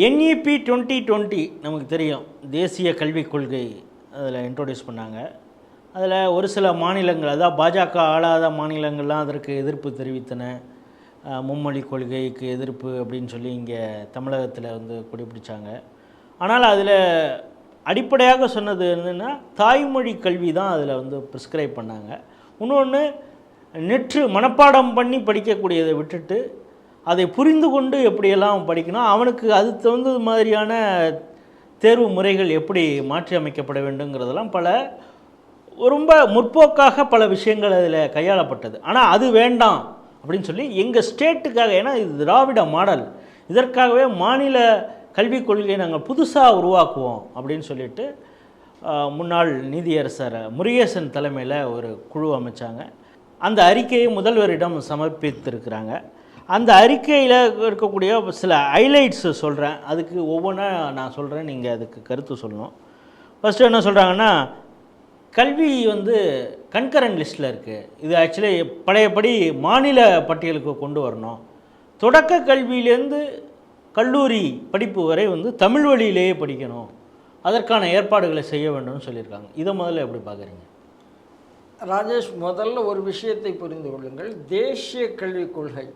NEP twenty twenty நமக்கு தெரியும். தேசிய கல்விக் கொள்கை அதில் இன்ட்ரோடியூஸ் பண்ணாங்க. அதில் ஒரு சில மாநிலங்கள் அதாவது பாஜக ஆளாத மாநிலங்கள்லாம் அதற்கு எதிர்ப்பு தெரிவித்தன. மும்மொழி கொள்கைக்கு எதிர்ப்பு அப்படின்னு சொல்லி இங்கே தமிழகத்தில் வந்து கொடிபிடிச்சாங்க ஆனால் அதில் அடிப்படையாக சொன்னது என்னென்னா தாய்மொழி கல்வி தான் அதில் வந்து ப்ரிஸ்கிரைப் பண்ணாங்க. இன்னொன்று நெற்று மனப்பாடம் பண்ணி படிக்கக்கூடியதை விட்டுட்டு அதை புரிந்து கொண்டு எப்படியெல்லாம் படிக்கணும் அவனுக்கு அது தகுந்தது மாதிரியான தேர்வு முறைகள் எப்படி மாற்றி அமைக்கப்பட வேண்டுங்கிறதெல்லாம் பல ரொம்ப முற்போக்காக பல விஷயங்கள் அதில் கையாளப்பட்டது. ஆனால் அது வேண்டாம் அப்படின்னு சொல்லி எங்கள் ஸ்டேட்டுக்காக ஏன்னா இது திராவிட மாடல் இதற்காகவே மாநில கல்விக் கொள்கையை நாங்கள் புதுசாக உருவாக்குவோம் அப்படின்னு சொல்லிட்டு முன்னாள் நீதியரசர் முருகேசன் தலைமையில் ஒரு குழு அமைச்சாங்க. அந்த அறிக்கையை முதல்வரிடம் சமர்ப்பித்திருக்கிறாங்க. அந்த அறிக்கையில் இருக்கக்கூடிய சில ஹைலைட்ஸ் சொல்கிறேன் அதுக்கு ஒவ்வொன்றா நான் சொல்கிறேன் நீங்கள் அதுக்கு கருத்து சொல்லணும். ஃபஸ்ட்டு என்ன சொல்கிறாங்கன்னா கல்வி வந்து கன்கரண்ட் லிஸ்ட்டில் இருக்குது இது ஆக்சுவலி பழையபடி மாநில பட்டியலுக்கு கொண்டு வரணும். தொடக்க கல்வியிலேருந்து கல்லூரி படிப்பு வரை வந்து தமிழ் வழியிலேயே படிக்கணும். அதற்கான ஏற்பாடுகளை செய்ய வேண்டும்னு சொல்லியிருக்காங்க. இதை முதல்ல எப்படி பார்க்குறீங்க? ராஜேஷ் முதல்ல ஒரு விஷயத்தை புரிந்து கொள்ளுங்கள். தேசிய கல்விக் கொள்கை.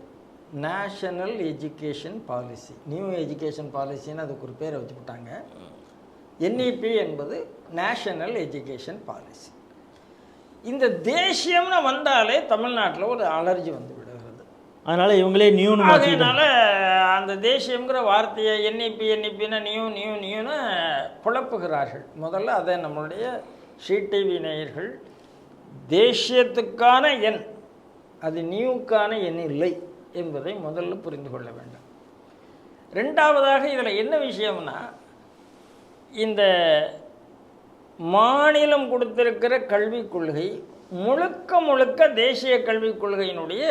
National education policy new education பாலிசின்னு அதுக்கு ஒரு பேரை வச்சுக்கிட்டாங்க என்இபி என்பது நேஷனல் எஜுகேஷன் பாலிசி இந்த தேசியம்னு வந்தாலே தமிழ்நாட்டில் ஒரு அலர்ஜி வந்து விடுகிறது. அதனால் இவங்களே மாற்றிக்கிட்டாங்க அதனால அந்த தேசியம்ங்கிற வார்த்தையை என்இபி என்இபின்னா நியூ நியூ நியூன்னு குழப்புகிறார்கள் முதல்ல அதை நம்மளுடைய டிவி நேயர்கள் தேசியத்துக்கான எண் அது நியூக்கான எண் இல்லை. என்பதை முதல்ல புரிந்து கொள்ள வேண்டும். ரெண்டாவதாக இதில் என்ன விஷயம்னா இந்த மாநிலம் கொடுத்திருக்கிற கல்விக் கொள்கை முழுக்க முழுக்க தேசிய கல்விக் கொள்கையினுடைய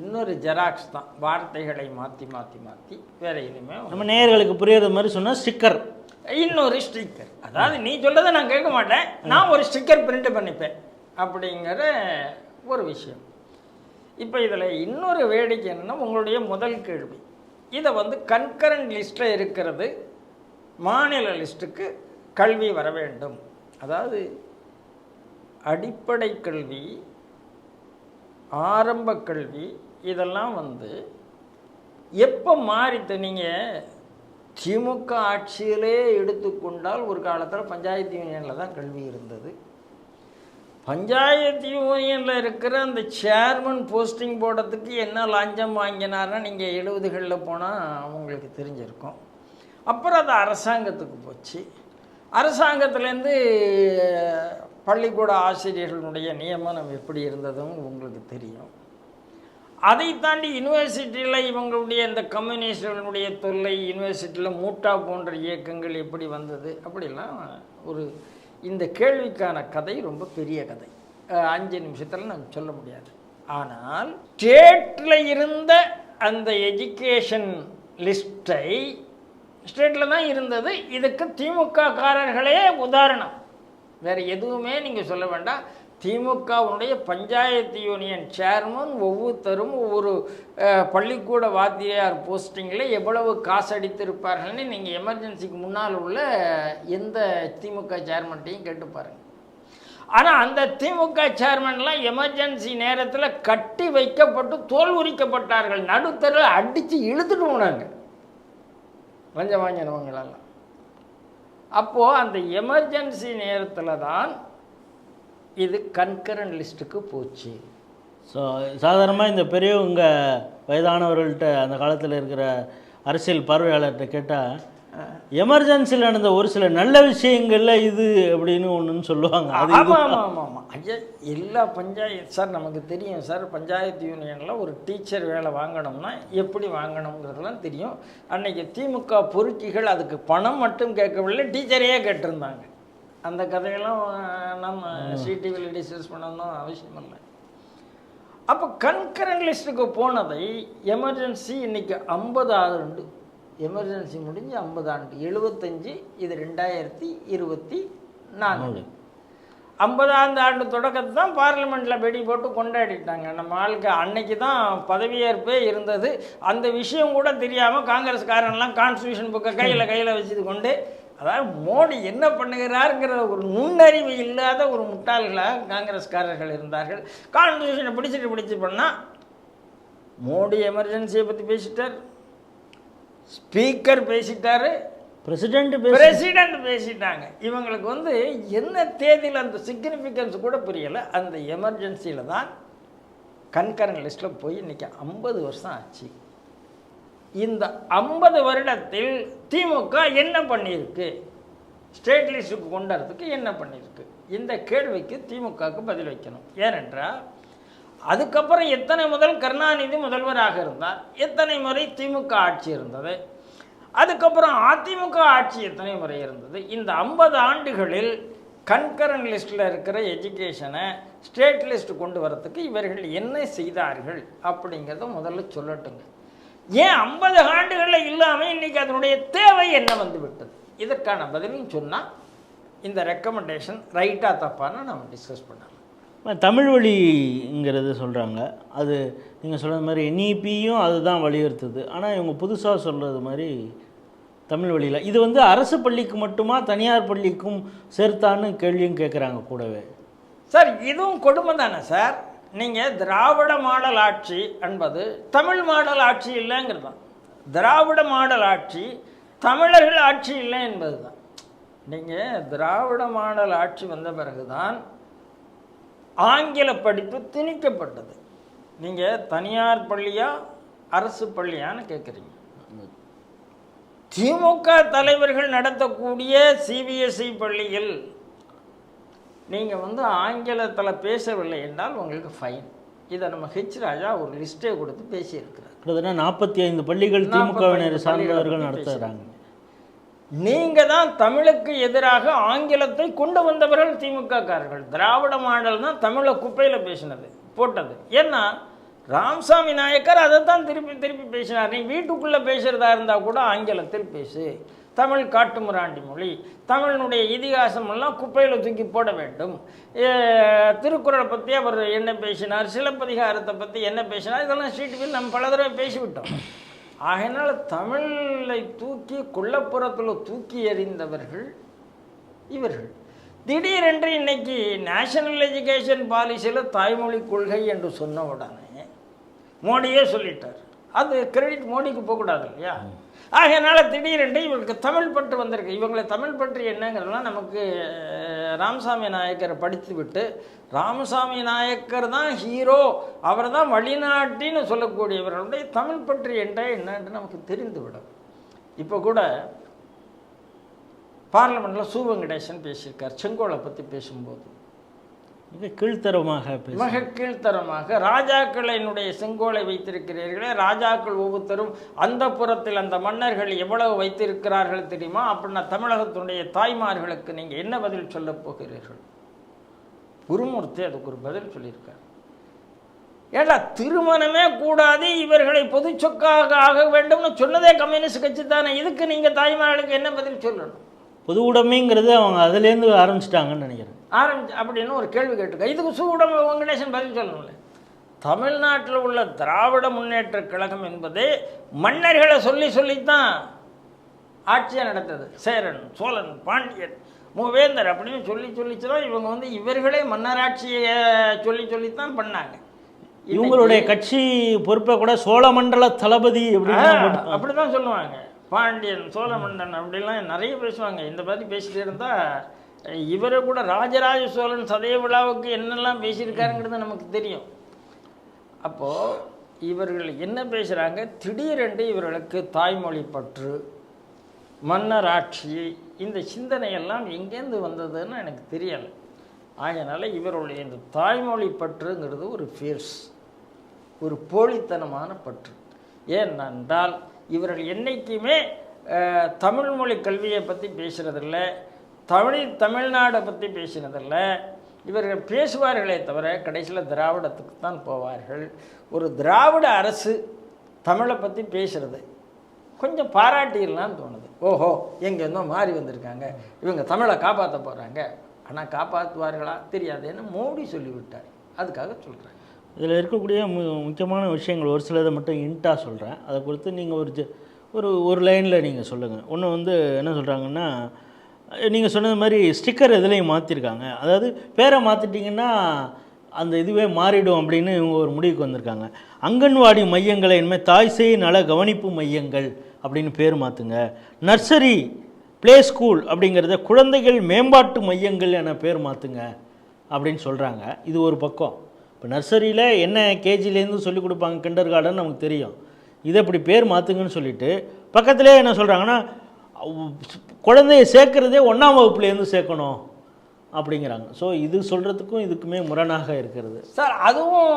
இன்னொரு ஜெராக்ஸ் தான். வார்த்தைகளை மாற்றி மாற்றி மாற்றி வேற எதுவுமே நம்ம நேயர்களுக்கு புரியுற மாதிரி சொன்னால் ஸ்டிக்கர். இன்னொரு ஸ்டிக்கர். அதாவது நீ சொல்றதை நான் கேட்க மாட்டேன். நான் ஒரு ஸ்டிக்கர் பிரிண்ட் பண்ணிப்பேன் அப்படிங்கிற ஒரு விஷயம். இப்போ இதில் இன்னொரு வேடிக்கை என்னன்னா உங்களுடைய முதல் கேள்வி. இதை வந்து கன்கரண்ட் லிஸ்ட்டில் இருக்கிறது மாநில லிஸ்ட்டுக்கு கல்வி வர வேண்டும். அதாவது அடிப்படை கல்வி ஆரம்ப கல்வி இதெல்லாம் வந்து எப்போ மாறித்து நீங்கள் திமுக ஆட்சியிலே எடுத்துக்கொண்டால் ஒரு காலத்தில் பஞ்சாயத்து யூனியனில் தான் கல்வி இருந்தது. பஞ்சாயத்து யூனியனில் இருக்கிற அந்த சேர்மன் போஸ்டிங் போடுறதுக்கு என்ன லஞ்சம் வாங்கினார்னா நீங்கள் எழுபதுகளில் போனால் உங்களுக்கு தெரிஞ்சிருக்கும். அப்புறம் அது அரசாங்கத்துக்கு போச்சு. அரசாங்கத்துலேருந்து பள்ளிக்கூட ஆசிரியர்களுடைய நியமனம் எப்படி இருந்ததும் உங்களுக்கு தெரியும். அதை தாண்டி யூனிவர்சிட்டியில் இவங்களுடைய இந்த கம்யூனிஸ்டுகளுடைய தொல்லை யூனிவர்சிட்டியில் மூட்டா போன்ற இயக்கங்கள் எப்படி வந்தது அப்படிலாம் ஒரு இந்த கேள்விக்கான கதை ரொம்ப பெரிய கதை. அஞ்சு நிமிஷத்தில் நான் சொல்ல முடியாது. ஆனால் ஸ்டேட்டில் இருந்த அந்த எஜுகேஷன் லிஸ்ட்டை ஸ்டேட்டில் தான் இருந்தது. இதுக்கு திமுக காரர்களே உதாரணம். வேறு எதுவுமே நீங்கள் சொல்ல வேண்டாம். திமுகவுடைய பஞ்சாயத்து யூனியன் சேர்மன் ஒவ்வொருத்தரும் ஒவ்வொரு பள்ளிக்கூட வாத்தியார் போஸ்டிங்கில் எவ்வளவு காசு அடித்திருப்பார்கள்னு நீங்கள் எமர்ஜென்சிக்கு முன்னால் உள்ள எந்த திமுக சேர்மன்ட்டையும் கேட்டு பாருங்கள் ஆனால் அந்த திமுக சேர்மன்லாம் எமர்ஜென்சி நேரத்தில் கட்டி வைக்கப்பட்டு தோல் உரிக்கப்பட்டார்கள். நடுத்தரில் அடித்து இழுத்துட்டு போனாங்க. லஞ்சம் வாங்கினவங்களெல்லாம். அப்போது அந்த எமர்ஜென்சி நேரத்தில் தான் இது கன்கரண்ட் லிஸ்ட்டுக்கு போச்சு. ஸோ சாதாரணமாக இந்த பெரியவங்க வயதானவர்கள்ட்ட அந்த காலத்தில் இருக்கிற அரசியல் பார்வையாளர்கிட்ட கேட்டால் எமர்ஜென்சியில் நடந்த ஒரு சில நல்ல விஷயங்கள்ல இது அப்படின்னு ஒன்றுன்னு சொல்லுவாங்க. ஆமாம் ஆமாம் ஆமாம் ஐயா எல்லா பஞ்சாயத்து சார் நமக்கு தெரியும் சார் பஞ்சாயத்து யூனியனில் ஒரு டீச்சர் வேலை வாங்கணும்னா எப்படி வாங்கணுங்கிறதுலாம் தெரியும். அன்னைக்கு திமுக பொறுக்கிகள் அதுக்கு பணம் மட்டும் கேட்கவில்லை டீச்சரையே கேட்டிருந்தாங்க. அந்த கதையெல்லாம் நம்ம சிடிவியில் டிஸ்கஸ் பண்ணணும் அவசியம் இல்லை. அப்போ கன்கரண்ட் லிஸ்ட்டுக்கு போனதை எமர்ஜென்சி இன்னைக்கு ஐம்பது ஆண்டு எமர்ஜென்சி முடிஞ்சு ஐம்பது ஆண்டு. எழுபத்தஞ்சு இது ரெண்டாயிரத்தி இருபத்தி நாலு. ஐம்பதாம் ஆண்டு தொடக்கத்தை தான் பார்லிமெண்ட்டில் வெடி போட்டு கொண்டாடிட்டாங்க. நம்ம ஆளுக்கு அன்னைக்கு தான் பதவியேற்பே இருந்தது. அந்த விஷயம் கூட தெரியாமல் காங்கிரஸ்காரன்லாம் கான்ஸ்டியூஷன் புக்கை கையில் கையில் வச்சுது கொண்டு அதாவது மோடி என்ன பண்ணுகிறாருங்கிற ஒரு நுண்ணறிவு இல்லாத ஒரு முட்டாள்களாக காங்கிரஸ்காரர்கள் இருந்தார்கள். கான்ஸ்டியூஷனை பிடிச்சிட்டு பிடிச்சி பண்ணால் மோடி எமர்ஜென்சியை பற்றி பேசிட்டார். ஸ்பீக்கர் பேசிட்டாரு. பிரசிடென்ட் பிரசிடென்ட் பேசிட்டாங்க. இவங்களுக்கு வந்து என்ன தேதியில் அந்த சிக்னிஃபிகன்ஸ் கூட புரியலை. அந்த எமர்ஜென்சியில் தான் கண்கரன் லிஸ்ட்டில் போய் இன்றைக்கி ஐம்பது வருஷம் ஆச்சு. இந்த ஐம்பது வருடத்தில் திமுக என்ன பண்ணியிருக்கு? ஸ்டேட் லிஸ்ட்டுக்கு கொண்டு வரதுக்கு என்ன பண்ணியிருக்கு? இந்த கேள்விக்கு திமுகவுக்கு பதில் வைக்கணும். ஏனென்றால் அதுக்கப்புறம் எத்தனை முதல் கருணாநிதி முதல்வராக இருந்தார்? எத்தனை முறை திமுக ஆட்சி இருந்தது? அதுக்கப்புறம் அதிமுக ஆட்சி எத்தனை முறை இருந்தது? இந்த ஐம்பது ஆண்டுகளில் கண்கரன் லிஸ்ட்டில் இருக்கிற எஜுகேஷனை ஸ்டேட் லிஸ்ட் கொண்டு வரத்துக்கு இவர்கள் என்ன செய்தார்கள் அப்படிங்கிறத முதல்ல சொல்லட்டுங்க. ஏன் ஐம்பது ஆண்டுகளில் இல்லாமல் இன்னைக்கு அதனுடைய தேவை என்ன வந்து விட்டது? இதற்கான பதிலும் சொன்னால் இந்த ரெக்கமெண்டேஷன் ரைட்டாக தப்பான்னு நம்ம டிஸ்கஸ் பண்ணலாம். தமிழ் வழிங்கிறது சொல்கிறாங்க அது நீங்கள் சொல்கிற மாதிரி என்இபியும் அதுதான் வலியுறுத்துது. ஆனால் இவங்க புதுசாக சொல்கிறது மாதிரி தமிழ் வழியில். இது வந்து அரசு பள்ளிக்கு மட்டுமா தனியார் பள்ளிக்கும் சேர்த்தான்னு கேள்வியும் கேட்குறாங்க கூடவே. சார் இதுவும் கொடுமை தானே சார்? நீங்கள் திராவிட மாடல் ஆட்சி என்பது தமிழ் மாடல் ஆட்சி இல்லைங்கிறது தான் திராவிட மாடல் ஆட்சி தமிழர்கள் ஆட்சி இல்லை என்பது தான் நீங்கள் திராவிட மாடல் ஆட்சி வந்த பிறகுதான் ஆங்கில படிப்பு திணிக்கப்பட்டது. நீங்கள் தனியார் பள்ளியா அரசு பள்ளியான்னு கேட்குறீங்க திமுக தலைவர்கள் நடத்தக்கூடிய சிபிஎஸ்இ பள்ளியில் நீங்கள் வந்து ஆங்கிலத்தில் பேசவில்லை என்றால் உங்களுக்கு ஃபைன் இதை நம்ம ஹெச் ராஜா ஒரு லிஸ்ட்டே கொடுத்து பேசியிருக்கிறார். கிட்டத்தட்ட நாற்பத்தி ஐந்து பள்ளிகள் 45 திமுகவினர் சார்ந்தவர்கள் நடத்துகிறாங்க நீங்கள் தான் தமிழுக்கு எதிராக ஆங்கிலத்தை கொண்டு வந்தவர்கள் திமுககாரர்கள் திராவிட மாடல் தான் தமிழை குப்பையில் பேசினது போட்டது. ஏன்னா ராமசாமி நாயக்கர் அதை தான் திருப்பி திருப்பி பேசினார். நீ வீட்டுக்குள்ளே பேசுகிறதா இருந்தால் கூட ஆங்கிலத்தில் பேசு. தமிழ் காட்டுமிராண்டி மொழி தமிழினுடைய இதிகாசம் எல்லாம் குப்பையில் தூக்கி போட வேண்டும். திருக்குறளை பற்றி அவர் என்ன பேசினார் சிலப்பதிகாரத்தை பற்றி என்ன பேசினார் இதெல்லாம் ஸ்ட்ரீட் நம்ம பல தடவை பேசிவிட்டோம். ஆகையினால் தமிழை தூக்கி கொல்லப்புறத்தில் தூக்கி எறிந்தவர்கள் இவர்கள். திடீரென்று இன்னைக்கு நேஷனல் எஜுகேஷன் பாலிசியில் தாய்மொழி கொள்கை என்று சொன்ன உடனே மோடியே சொல்லிட்டார். அது கிரெடிட் மோடிக்கு போகக்கூடாது இல்லையா? ஆகையினால திடீரென்று இவங்களுக்கு தமிழ் பற்று வந்திருக்கு. இவங்களை தமிழ் பற்றி என்னங்கிறதுலாம் நமக்கு ராமசாமி நாயக்கரை படித்து விட்டு ராமசாமி நாயக்கர் தான் ஹீரோ அவர் தான் வழிநாட்டின்னு சொல்லக்கூடியவர்களுடைய தமிழ் பற்றி என்றால் என்னன்னு நமக்கு தெரிந்துவிடும். இப்போ கூட பார்லமெண்ட்டில் சூவங்கடேசன் பேசியிருக்கார் செங்கோலை பற்றி பேசும்போது. மிக கீழ்த்தரமாக மிக கீழ்த்தரமாக ராஜாக்களினுடைய செங்கோலை வைத்திருக்கிறீர்களே ராஜாக்கள் ஒவ்வொருத்தரும் அந்த புறத்தில் அந்த மன்னர்கள் எவ்வளவு வைத்திருக்கிறார்கள் தெரியுமா? அப்படின்னா தமிழகத்தினுடைய தாய்மார்களுக்கு நீங்கள் என்ன பதில் சொல்லப் போகிறீர்கள்? குருமூர்த்தி அதுக்கு ஒரு பதில் சொல்லியிருக்கார். ஏண்டா திருமணமே கூடாது இவர்களை பொதுச் சொக்காக ஆக வேண்டும்னு சொன்னதே கம்யூனிஸ்ட் கட்சி தானே. இதுக்கு நீங்கள் தாய்மார்களுக்கு என்ன பதில் சொல்லணும்? பொது உடைமைங்கிறது அவங்க அதுலேருந்து ஆரம்பிச்சிட்டாங்கன்னு நினைக்கிறேன். ஆரம்பிச்சு அப்படின்னு ஒரு கேள்வி கேட்டுக்க இதுக்கு சூடம் வெங்கடேசன் பதில் சொல்லணும்ல. தமிழ்நாட்டில் உள்ள திராவிட முன்னேற்ற கழகம் என்பதே மன்னர்களை சொல்லி சொல்லித்தான் ஆட்சியை நடத்தது. சேரன் சோழன் பாண்டியன் மூவேந்தர் அப்படின்னு சொல்லி சொல்லிச்சுதான் இவங்க வந்து இவர்களே மன்னராட்சியை சொல்லி சொல்லித்தான் பண்ணாங்க. இவங்களுடைய கட்சி பொறுப்பை கூட சோழமண்டல தளபதி அப்படின்னு ஆ, அப்படிதான் சொல்லுவாங்க. பாண்டியன் சோழமண்டன் அப்படிலாம் நிறைய பேசுவாங்க. இந்த மாதிரி பேசிட்டே இருந்தால் இவரை கூட ராஜராஜ சோழன் சதய விழாவுக்கு என்னெல்லாம் பேசியிருக்காருங்கிறது நமக்கு தெரியும். அப்போது இவர்கள் என்ன பேசுகிறாங்க திடீரென்று இவர்களுக்கு தாய்மொழி பற்று மன்னர் ஆட்சி இந்த சிந்தனையெல்லாம் எங்கேருந்து வந்ததுன்னு எனக்கு தெரியலை. ஆகையினால இவருடைய இந்த தாய்மொழி பற்றுங்கிறது ஒரு ஃபேர்ஸ் ஒரு போலித்தனமான பற்று. ஏனென்றால் இவர்கள் என்றைக்குமே தமிழ்மொழி தமிழ் மொழி கல்வியை பற்றி பேசுகிறதில்ல தமிழ் தமிழ்நாடை பற்றி பேசினதில்ல. இவர்கள் பேசுவார்களே தவிர கடைசியில் திராவிடத்துக்கு தான் போவார்கள். ஒரு திராவிட அரசு தமிழை பற்றி பேசுகிறது கொஞ்சம் பாராட்டிடலான்னு தோணுது. ஓஹோ எங்கேருந்தோ மாறி வந்திருக்காங்க. இவங்க தமிழை காப்பாற்ற போகிறாங்க ஆனால் காப்பாற்றுவார்களா தெரியாதுன்னு மோடி சொல்லிவிட்டார். அதுக்காக சொல்கிறேன் இதில் இருக்கக்கூடிய மு முக்கியமான விஷயங்கள் ஒரு சிலதை மட்டும் இன்ட்டாக சொல்கிறேன் அதை குறித்து நீங்கள் ஒரு ஒரு ஒரு லைனில் நீங்கள் சொல்லுங்கள் ஒன்று வந்து என்ன சொல்கிறாங்கன்னா நீங்கள் சொன்னது மாதிரி ஸ்டிக்கர் எதுலேயும் மாற்றிருக்காங்க அதாவது பேரை மாற்றிட்டிங்கன்னா அந்த இதுவே மாறிடும் அப்படின்னு இவங்க ஒரு முடிவுக்கு வந்திருக்காங்க. அங்கன்வாடி மையங்களை இனிமேல் தாய் சேய் நல கவனிப்பு மையங்கள் அப்படின்னு பேர் மாற்றுங்க நர்சரி ப்ளே ஸ்கூல் அப்படிங்கிறத குழந்தைகள் மேம்பாட்டு மையங்கள் என பேர் மாற்றுங்க அப்படின்னு சொல்கிறாங்க இது ஒரு பக்கம். இப்போ நர்சரியில் என்ன கேஜிலேருந்து சொல்லிக் கொடுப்பாங்க? கிண்டர் கார்டன் நமக்கு தெரியும். இதை இப்படி பேர் மாற்றுங்கன்னு சொல்லிட்டு பக்கத்திலே என்ன சொல்கிறாங்கன்னா குழந்தைய சேர்க்குறதே ஒன்றாம் வகுப்புலேருந்து சேர்க்கணும் அப்படிங்கிறாங்க. ஸோ இது சொல்கிறதுக்கும் இதுக்குமே முரணாக இருக்கிறது. சார் அதுவும்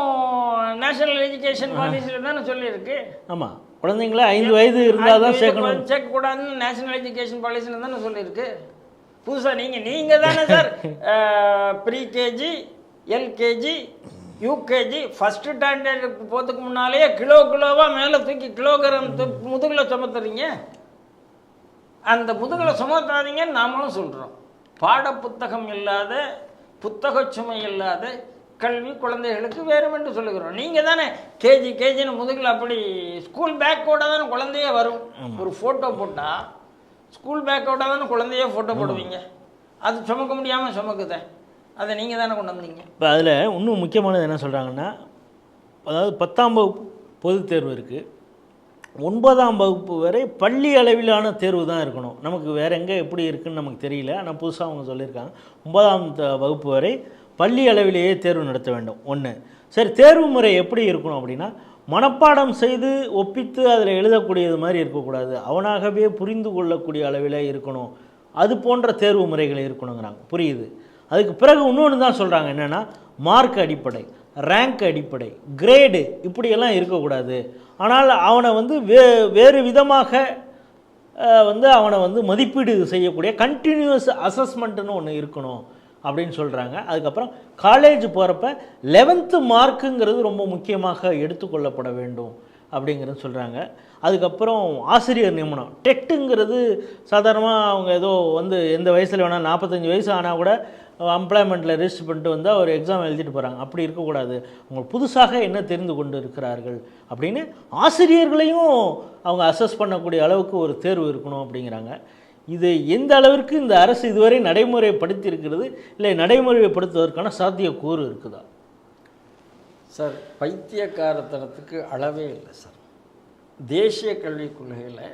நேஷனல் எஜுகேஷன் பாலிசியில் தானே சொல்லியிருக்கு. ஆமாம் குழந்தைங்கள ஐந்து வயது இருந்தால் தான் சேர்க்கணும். சேர்க்கக்கூடாதுன்னு நேஷனல் எஜுகேஷன் பாலிசியில் தானே சொல்லியிருக்கு. புதுசாக நீங்கள் நீங்கள் தானே sir pre KG LKG UKG first ஸ்டாண்டர்டுக்கு போகிறதுக்கு முன்னாலேயே கிலோ கிலோவாக மேலே தூக்கி கிலோகிராம் முதுகில் சுமத்துறீங்க? அந்த முதுகில் சுமத்தாதீங்கன்னு நாமளும் சொல்கிறோம் பாட புத்தகம் இல்லாத புத்தக சுமை இல்லாத கல்வி குழந்தைகளுக்கு வேறுமென்று சொல்லுகிறோம். நீங்கள் தானே கேஜி கேஜின்னு முதுகில் அப்படி ஸ்கூல் பேக்கோட தானே குழந்தையே வரும். ஒரு ஃபோட்டோ போட்டால் ஸ்கூல் பேக்கோட தானே குழந்தையே ஃபோட்டோ போடுவீங்க. அது சுமக்க முடியாமல் சுமக்குதே. அதை நீங்கள் தானே கொண்டு வந்தீங்க. இப்போ அதில் இன்னும் முக்கியமானது என்ன சொல்கிறாங்கன்னா அதாவது பத்தாம் வகுப்பு பொதுத் தேர்வு இருக்குது ஒன்பதாம் வகுப்பு வரை பள்ளி அளவிலான தேர்வு தான் இருக்கணும். நமக்கு வேறு எங்கே எப்படி இருக்குன்னு நமக்கு தெரியல. ஆனால் புதுசாக அவங்க சொல்லியிருக்காங்க. ஒன்பதாம் வகுப்பு வரை பள்ளி அளவிலேயே தேர்வு நடத்த வேண்டும். ஒன்று சரி தேர்வு முறை எப்படி இருக்கணும் அப்படின்னா மனப்பாடம் செய்து ஒப்பித்து அதில் எழுதக்கூடியது மாதிரி இருக்கக்கூடாது. அவனாகவே புரிந்து கொள்ளக்கூடிய அளவில் இருக்கணும். அது போன்ற தேர்வு முறைகள் இருக்கணுங்கிறாங்க. புரியுது? அதுக்கு பிறகு இன்னொன்று தான் சொல்கிறாங்க என்னென்னா மார்க் அடிப்படை. ரேங்க் அடிப்படை கிரேடு இப்படியெல்லாம் இருக்கக்கூடாது. ஆனால் அவனை வந்து வே வேறு விதமாக வந்து அவனை வந்து மதிப்பீடு செய்யக்கூடிய கண்டினியூஸ் அசஸ்மெண்ட்டுன்னு ஒன்று இருக்கணும் அப்படின்னு சொல்கிறாங்க அதுக்கப்புறம் காலேஜ் போகிறப்ப லெவன்த்து மார்க்குங்கிறது ரொம்ப முக்கியமாக எடுத்துக்கொள்ளப்பட வேண்டும் அப்படிங்கிறது சொல்கிறாங்க அதுக்கப்புறம் ஆசிரியர் நியமனம் டெட்டுங்கிறது சாதாரணமாக அவங்க ஏதோ வந்து எந்த வயசில் வேணால் நாற்பத்தஞ்சு வயசு ஆனால் கூட அம்ப்ளாய்மெண்ட்டில் ரிஜிஸ்டர் பண்ணிட்டு வந்தால் ஒரு எக்ஸாம் எழுதிட்டு போகிறாங்க அப்படி இருக்கக்கூடாது. அவங்க புதுசாக என்ன தெரிந்து கொண்டு இருக்கிறார்கள் அப்படின்னு ஆசிரியர்களையும் அவங்க அசஸ் பண்ணக்கூடிய அளவுக்கு ஒரு தேர்வு இருக்கணும் அப்படிங்கிறாங்க. இது எந்த அளவிற்கு இந்த அரசு இதுவரை நடைமுறைப்படுத்தி இருக்கிறது இல்லை நடைமுறைப்படுத்துவதற்கான சாத்தியக்கூறு இருக்குதா? சார் பைத்தியக்காரத்தனத்துக்கு அளவே இல்லை சார். தேசிய கல்விக் கொள்கையில்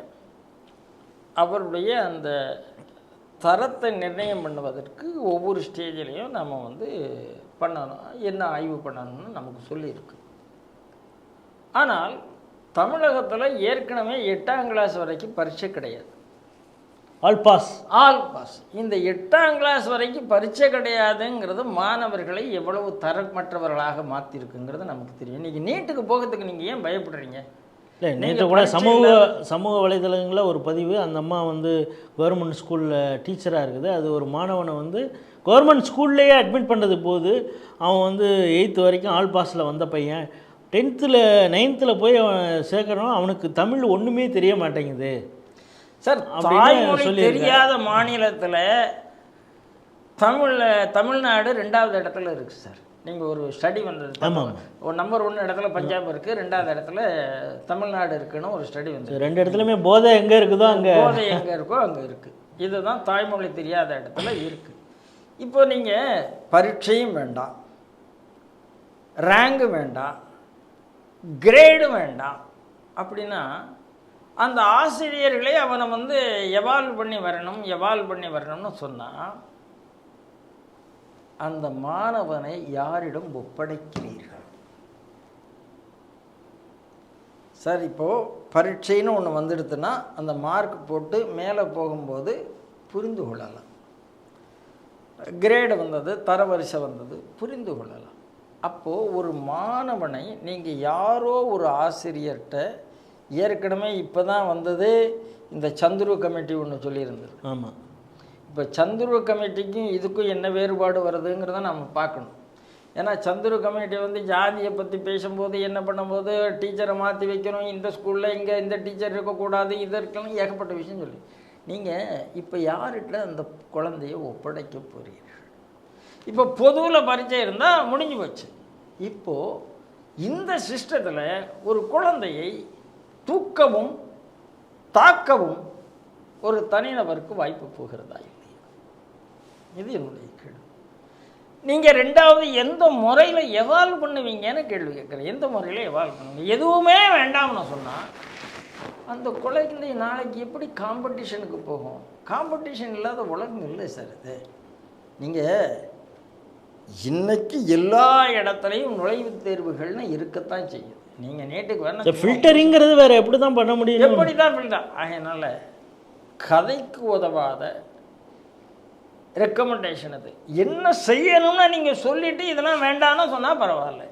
அவருடைய அந்த தரத்தை நிர்ணயம் பண்ணுவதற்கு ஒவ்வொரு ஸ்டேஜ்லேயும் நம்ம வந்து பண்ணணும். என்ன ஆய்வு பண்ணணும்னு நமக்கு சொல்லியிருக்கு. ஆனால் தமிழகத்தில் ஏற்கனவே எட்டாம் கிளாஸ் வரைக்கும் பரீட்சை கிடையாது. ஆல் பாஸ் ஆல் பாஸ் இந்த எட்டாம் கிளாஸ் வரைக்கும் பரீட்சை கிடையாதுங்கிறது மாணவர்களை எவ்வளவு தரமற்றவர்களாக மாற்றிருக்குங்கிறது நமக்கு தெரியும். இன்றைக்கி நீட்டுக்கு போகிறதுக்கு நீங்கள் ஏன் பயப்படுறீங்க? இல்லை நேற்று கூட சமூக சமூக வலைதளங்களில் ஒரு பதிவு அந்த அம்மா வந்து கவர்மெண்ட் ஸ்கூலில் டீச்சராக இருக்குது. அது ஒரு மாணவனை வந்து கவர்மெண்ட் ஸ்கூல்லையே அட்மிட் பண்ணுறது போது அவன் வந்து எயித்து வரைக்கும் ஆல் பாஸில் வந்த பையன். டென்த்தில் நைன்த்தில் போய் அவன் சேர்க்குறோம் அவனுக்கு தமிழ் ஒன்றுமே தெரிய மாட்டேங்குது. சார் தாய்மொழி. தெரியாத மாநிலத்தில் தமிழில் தமிழ்நாடு ரெண்டாவது இடத்துல இருக்குது சார் நீங்கள் ஒரு ஸ்டடி வந்தது ஆமாம். ஒரு நம்பர் ஒன்று இடத்துல பஞ்சாப் இருக்குது ரெண்டாவது இடத்துல தமிழ்நாடு இருக்குன்னு ஒரு ஸ்டடி வந்தது. ரெண்டு இடத்துலையுமே போதை எங்கே இருக்குதோ அங்கே. போதை எங்கே இருக்கோ அங்கே இருக்குது இதுதான் தாய்மொழி தெரியாத இடத்துல இருக்குது இப்போ நீங்கள் பரீட்சையும் வேண்டாம் ரேங்கு வேண்டாம் கிரேடு வேண்டாம் அப்படின்னா அந்த ஆசிரியர்களே அவனை வந்து எவால்வ் பண்ணி வரணும் எவால்வ் பண்ணி வரணும்னு சொன்னால் அந்த மாணவனை யாரிடம் ஒப்படைக்கிறீர்கள்? சார் இப்போது பரீட்சைன்னு ஒன்று வந்துடுதுன்னா அந்த மார்க் போட்டு மேலே போகும்போது புரிந்து கொள்ளலாம். கிரேடு வந்தது தரவரிசை வந்தது புரிந்து கொள்ளலாம். அப்போது ஒரு மாணவனை நீங்கள் யாரோ ஒரு ஆசிரியர்கிட்ட ஏற்கனவே இப்போ தான் வந்தது இந்த சந்துரு கமிட்டி ஒன்று சொல்லியிருந்தது. ஆமாம் இப்போ சந்துரு கமிட்டிக்கும் இதுக்கும் என்ன வேறுபாடு வருதுங்கிறத நம்ம பார்க்கணும். ஏன்னா சந்துரு கமிட்டி வந்து ஜாதியை பற்றி பேசும்போது என்ன பண்ணும்போது டீச்சரை மாற்றி வைக்கணும். இந்த ஸ்கூலில் இங்கே இந்த டீச்சர் இருக்கக்கூடாது இது இருக்கலாம் ஏகப்பட்ட விஷயம் சொல்லி. நீங்கள் இப்போ யார்கிட்ட அந்த குழந்தைய ஒப்படைக்க போகிறீர்கள் இப்போ பொதுவில் பரீட்சை இருந்தால் முடிஞ்சு போச்சு. இப்போது இந்த சிஸ்டத்தில் ஒரு குழந்தையை தூக்கவும் தாக்கவும் ஒரு தனிநபருக்கு வாய்ப்பு போகிறதா இது என்னுடைய கேள்வி. நீங்கள் ரெண்டாவது எந்த முறையில் எவால்வ் பண்ணுவீங்கன்னு கேள்வி கேட்குறேன். எந்த முறையில் எவால்வ் பண்ணுவீங்க? எதுவுமே வேண்டாம்னு சொன்னால் அந்த குழந்தை நாளைக்கு எப்படி காம்படிஷனுக்கு போகும்? காம்படிஷன் இல்லாத உலகம் இல்லை சார் இது. நீங்கள் இன்னைக்கு எல்லா இடத்துலையும் நுழைவுத் தேர்வுகள்னு இருக்கத்தான் செய்யுது. நீங்கள் நேட்டுக்கு வேணா ஃபில்டரிங்கிறது வேறு எப்படி தான் பண்ண முடியும்? எப்படி தான் ஃபில்டர் ஆகையினால கதைக்கு உதவாத ரெக்கமெண்டேஷன் அது. என்ன செய்யணும்னு நீங்கள் சொல்லிவிட்டு இதெல்லாம் வேண்டாம்னு சொன்னால் பரவாயில்ல.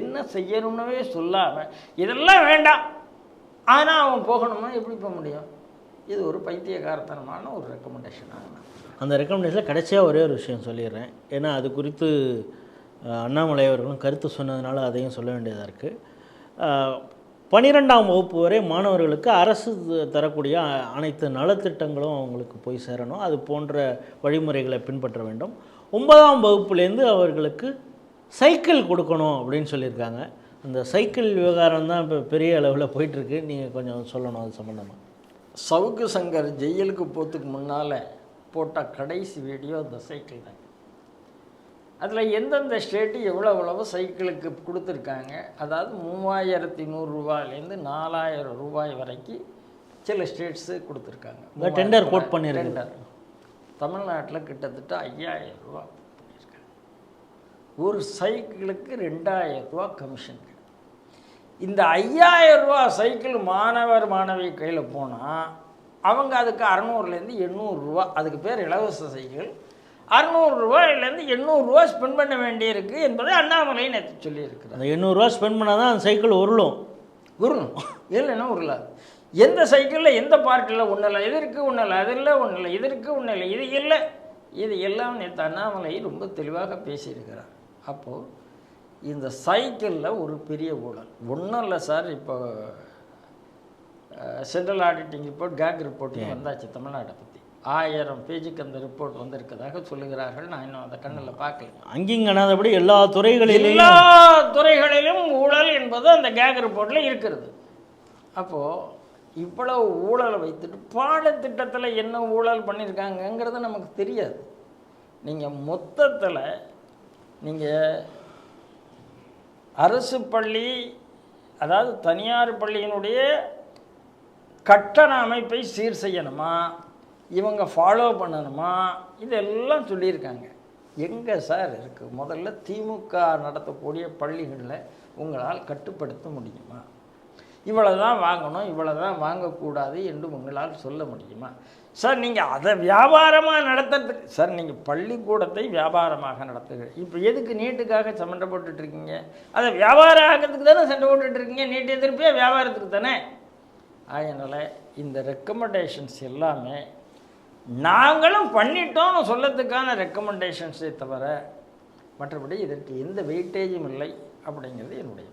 என்ன செய்யணும்னவே சொல்லாமல் இதெல்லாம் வேண்டாம். ஆனால் அவன் போகணும்னா எப்படி போக முடியும்? இது ஒரு பைத்தியகாரத்தனமான ஒரு ரெக்கமெண்டேஷன் ஆகணும் அந்த ரெக்கமெண்டேஷனில் கடைசியாக ஒரே ஒரு விஷயம் சொல்லிடுறேன். ஏன்னா அது குறித்து அண்ணாமலை அவர்களும் கருத்து சொன்னதுனால அதையும் சொல்ல வேண்டியதாக இருக்குது பன்னிரெண்டாம் வகுப்பு வரை மாணவர்களுக்கு அரசு தரக்கூடிய அனைத்து நலத்திட்டங்களும் அவங்களுக்கு போய் சேரணும். அது போன்ற வழிமுறைகளை பின்பற்ற வேண்டும். ஒன்பதாம் வகுப்புலேருந்து அவர்களுக்கு சைக்கிள் கொடுக்கணும் அப்படின்னு சொல்லியிருக்காங்க. அந்த சைக்கிள் விவகாரம் தான் இப்போ பெரிய அளவில் போயிட்டுருக்கு. நீங்கள் கொஞ்சம் சொல்லணும் அது சம்மந்தமாக சவுக்கு சங்கர் ஜெயிலுக்கு போகிறதுக்கு முன்னால் போட்ட கடைசி வீடியோ அந்த சைக்கிள் தான். அதில் எந்தெந்த ஸ்டேட்டு எவ்வளோ எவ்வளவு சைக்கிளுக்கு கொடுத்துருக்காங்க? அதாவது மூவாயிரத்தி நூறுரூவாலேருந்து நாலாயிரம் ரூபாய் வரைக்கும் சில ஸ்டேட்ஸு கொடுத்துருக்காங்க. இந்த tender quote பண்ணிருக்கு. டெண்டர் தமிழ்நாட்டில் கிட்டத்தட்ட ஐயாயிரம் ரூபா பண்ணியிருக்காங்க ஒரு சைக்கிளுக்கு ரெண்டாயிரம் ரூபா கமிஷன் இந்த ஐயாயிரம் ரூபா சைக்கிள் மாணவர் மாணவி கையில் போனால் அவங்க அதுக்கு அறநூறுலேருந்து எண்ணூறுரூவா அதுக்கு பேர் இலவச சைக்கிள் அறநூறுரூவாயிலேருந்து எண்ணூறுரூவா ஸ்பெண்ட் பண்ண வேண்டியிருக்கு என்பதை அண்ணாமலை நேற்று சொல்லியிருக்கிறார். அந்த எண்ணூறுரூவா ஸ்பெண்ட் பண்ணால் தான் அந்த சைக்கிள் உருளும். உருணும் இல்லைன்னா உருளாது. எந்த சைக்கிளில் எந்த பார்ட்டில் ஒன்றும் இல்லை இது இருக்குது ஒன்றும் இல்லை அது இல்லை ஒன்றும் இல்லை இது இருக்குது ஒன்றும் இல்லை இது இல்லை இது எல்லாம் நேற்று அண்ணாமலை ரொம்ப தெளிவாக பேசியிருக்கிறார். அப்போது இந்த சைக்கிளில் ஒரு பெரிய ஊழல். ஒன்றும் இல்லை சார் இப்போ central auditing report CAG reporting வந்தாச்சு தமிழ்நாட்டை பற்றி ஆயிரம் பேஜுக்கு அந்த ரிப்போர்ட் வந்திருக்கதாக சொல்லுகிறார்கள். நான் இன்னும் அந்த கண்ணில் பார்க்கல. அங்கேயும் காணாதபடி எல்லா துறைகளிலும் எல்லா துறைகளிலும் ஊழல் என்பது அந்த கேக் ரிப்போர்ட்டில் இருக்கிறது. அப்போது இவ்வளவு ஊழலை வைத்துட்டு பாடத்திட்டத்தில் என்ன ஊழல் பண்ணியிருக்காங்கங்கிறது நமக்கு தெரியாது. நீங்கள் மொத்தத்தில் நீங்கள் அரசு பள்ளி அதாவது தனியார் பள்ளியினுடைய கட்டண அமைப்பை சீர் செய்யணுமா? இவங்க ஃபாலோ பண்ணணுமா? இதெல்லாம் சொல்லியிருக்காங்க. எங்கே சார் இருக்குது முதல்ல திமுக நடத்தக்கூடிய பள்ளிகளில் உங்களால் கட்டுப்படுத்த முடியுமா? இவ்வளோ தான் வாங்கணும் இவ்வளோ தான் வாங்கக்கூடாது என்று உங்களால் சொல்ல முடியுமா? சார் நீங்கள் அதை வியாபாரமாக நடத்துறதுக்கு சார் நீங்கள் பள்ளிக்கூடத்தை வியாபாரமாக நடத்துகிறீங்க இப்போ எதுக்கு நீட்டுக்காக சண்டை போட்டுட்ருக்கீங்க அதை வியாபாரம் ஆகிறதுக்கு தானே சண்டை போட்டுட்ருக்கீங்க இருக்கீங்க? எதிர்ப்பே வியாபாரத்துக்கு தானே? அதனால் இந்த ரெக்கமெண்டேஷன்ஸ் எல்லாமே நாங்களும் பண்ணிட்டோம்னு சொல்லத்துக்கான ரெக்கமெண்டேஷன்ஸே தவிர மற்றபடி இதற்கு எந்த வெயிட்டேஜும் இல்லை அப்படிங்கிறது என்னுடைய